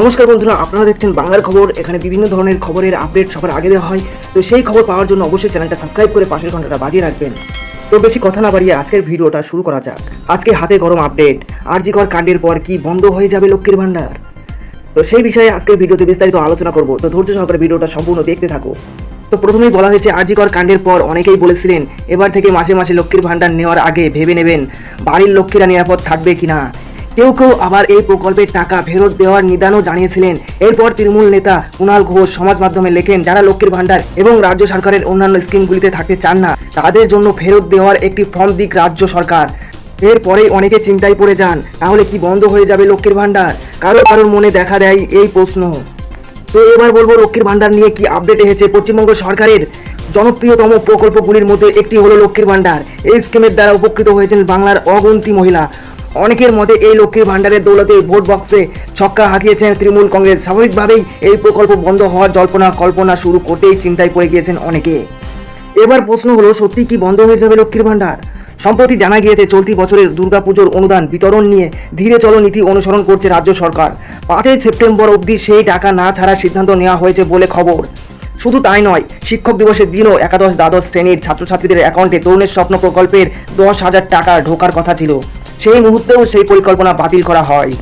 নমস্কার বন্ধুরা, আপনারা দেখছেন বাংলার খবর। এখানে বিভিন্ন ধরনের খবরের আপডেট সবার আগে দেওয়া হয়। তো সেই খবর পাওয়ার জন্য অবশ্যই চ্যানেলটা সাবস্ক্রাইব করে পাশের ঘন্টাটা বাজিয়ে রাখবেন। তো বেশি কথা না বাড়িয়ে আজকের ভিডিওটা শুরু করা যাক। আজকে হাতে গরম আপডেট আর আরজিকর কাণ্ডের পর কি বন্ধ হয়ে যাবে লক্ষ্মীর ভাণ্ডার? তো সেই বিষয়ে আজকের ভিডিওতে বিস্তারিত আলোচনা করব। তো ধৈর্য সহকারে ভিডিওটা সম্পূর্ণ দেখতে থাকো। তো প্রথমেই বলা হয়েছে, আর আরজিকর কাণ্ডের পর অনেকেই বলেছিলেন, এবার থেকে মাসে মাসে লক্ষ্মীর ভাণ্ডার নেওয়ার আগে ভেবে নেবেন, বাড়ির লক্ষ্মীরা নিরাপদ থাকবে কিনা। কেউ কেউ আবার এই প্রকল্পের টাকা ফেরত দেওয়ার নিদানও জানিয়েছিলেন। এরপর তৃণমূল নেতা কুণাল ঘোষ সমাজ মাধ্যমে লেখেন, যারা লক্ষ্মীর ভাণ্ডার এবং রাজ্য সরকারের অন্যান্য স্কিমগুলিতে থাকতে চান না, তাদের জন্য ফেরত দেওয়ার একটি ফর্ম দিক রাজ্য সরকার। এরপরেই অনেকে চিন্তায় পড়ে যান, তাহলে কি বন্ধ হয়ে যাবে লক্ষ্মীর ভাণ্ডার? কারও কারোর মনে দেখা দেয় এই প্রশ্ন। তো এবার বলব, লক্ষ্মীর ভাণ্ডার নিয়ে কি আপডেট এসেছে? পশ্চিমবঙ্গ সরকারের জনপ্রিয়তম প্রকল্পগুলির মধ্যে একটি হলো লক্ষ্মীর ভাণ্ডার। এই স্কিমের দ্বারা উপকৃত হয়েছেন বাংলার অগন্তি মহিলা। অনেকের মতে এই লক্ষ্মীর ভাণ্ডারের দৌলতে ভোট বক্সে ছক্কা হাঁকিয়েছেন তৃণমূল কংগ্রেস। স্বাভাবিকভাবেই এই প্রকল্প বন্ধ হওয়ার জল্পনা, কল্পনা শুরু করতেই চিন্তায় পড়ে গিয়েছেন অনেকে। এবার প্রশ্ন হলো, সত্যি কি বন্ধ হয়ে যাবে লক্ষ্মীর ভাণ্ডার? সম্প্রতি জানা গিয়েছে, চলতি বছরের দুর্গাপুজোর অনুদান, বিতরণ নিয়ে ধীরে চলো নীতি অনুসরণ করছে রাজ্য সরকার। পাঁচই সেপ্টেম্বর অবধি সেই টাকা না ছাড়ার সিদ্ধান্ত নেওয়া হয়েছে বলে খবর। শুধু তাই নয়, শিক্ষক দিবসের দিনও একাদশ দ্বাদশ শ্রেণির ছাত্রছাত্রীদের অ্যাকাউন্টে তরুণের স্বপ্ন প্রকল্পের দশ হাজার টাকা ঢোকার কথা ছিল। সেই মুহূর্তেও সেই পরিকল্পনা বাতিল করা হয়।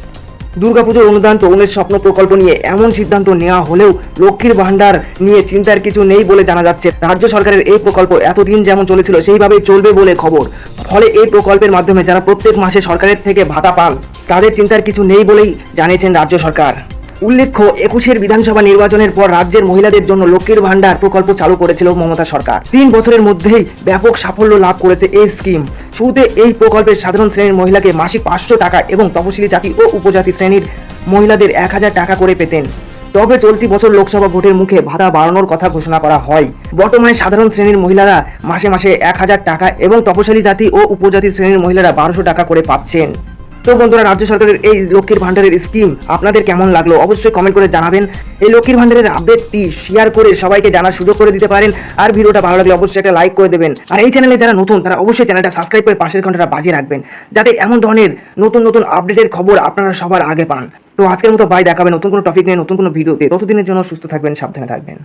দুর্গাপুজোর অনুদান তরুণের স্বপ্ন প্রকল্প নিয়ে এমন সিদ্ধান্ত নেওয়া হলেও লক্ষ্মীর ভাণ্ডার নিয়ে চিন্তার কিছু নেই বলে জানা যাচ্ছে। রাজ্য সরকারের এই প্রকল্প এতদিন যেমন চলেছিল, সেইভাবেই চলবে বলে খবর। ফলে এই প্রকল্পের মাধ্যমে যারা প্রত্যেক মাসে সরকারের থেকে ভাতা পান, তাদের চিন্তার কিছু নেই বলেই জানিয়েছেন রাজ্য সরকার। উল্লেখ্য, একুশের বিধানসভা নির্বাচনের পর রাজ্যের মহিলাদের জন্য লক্ষ্মীর ভাণ্ডার প্রকল্প চালু করেছিল মমতা সরকার। তিন বছরের মধ্যেই ব্যাপক সাফল্য লাভ করেছে এই স্কিম। শুরুতে এই প্রকল্পের সাধারণ শ্রেণির মহিলাকে মাসিক পাঁচশো টাকা এবং তপশিলি জাতি ও উপজাতি শ্রেণির মহিলাদের এক হাজার টাকা করে পেতেন। তবে চলতি বছর লোকসভা ভোটের মুখে ভাতা বাড়ানোর কথা ঘোষণা করা হয়। বর্তমানে সাধারণ শ্রেণির মহিলারা মাসে মাসে এক হাজার টাকা এবং তপশিলি জাতি ও উপজাতি শ্রেণির মহিলারা বারোশো টাকা করে পাচ্ছেন। তো বন্ধুরা, রাজ্য সরকারের এই লক্ষ্মীর ভান্ডারের স্কিম আপনাদের কেমন লাগল অবশ্যই কমেন্ট করে জানাবেন। এই লক্ষ্মীর ভান্ডারের আপডেটটি শেয়ার করে সবাইকে জানার সুযোগ করে দিতে পারেন। আর ভিডিওটা ভালো লাগলে অবশ্যই একটা লাইক করে দেবেন। আর এই চ্যানেলে যারা নতুন, তারা অবশ্যই চ্যানেলটা সাবস্ক্রাইব করে পাশের ঘন্টাটা বাজিয়ে রাখবেন। যাতে এমন ধরনের নতুন নতুন আপডেটের খবর আপনারা সবার আগে পান। তো আজকের মতো বাই দেখাবেন নতুন কোনো টপিক নিয়ে, নতুন কোনো ভিডিওতে। ততদিনের জন্য সুস্থ থাকবেন, সাবধানে থাকবেন।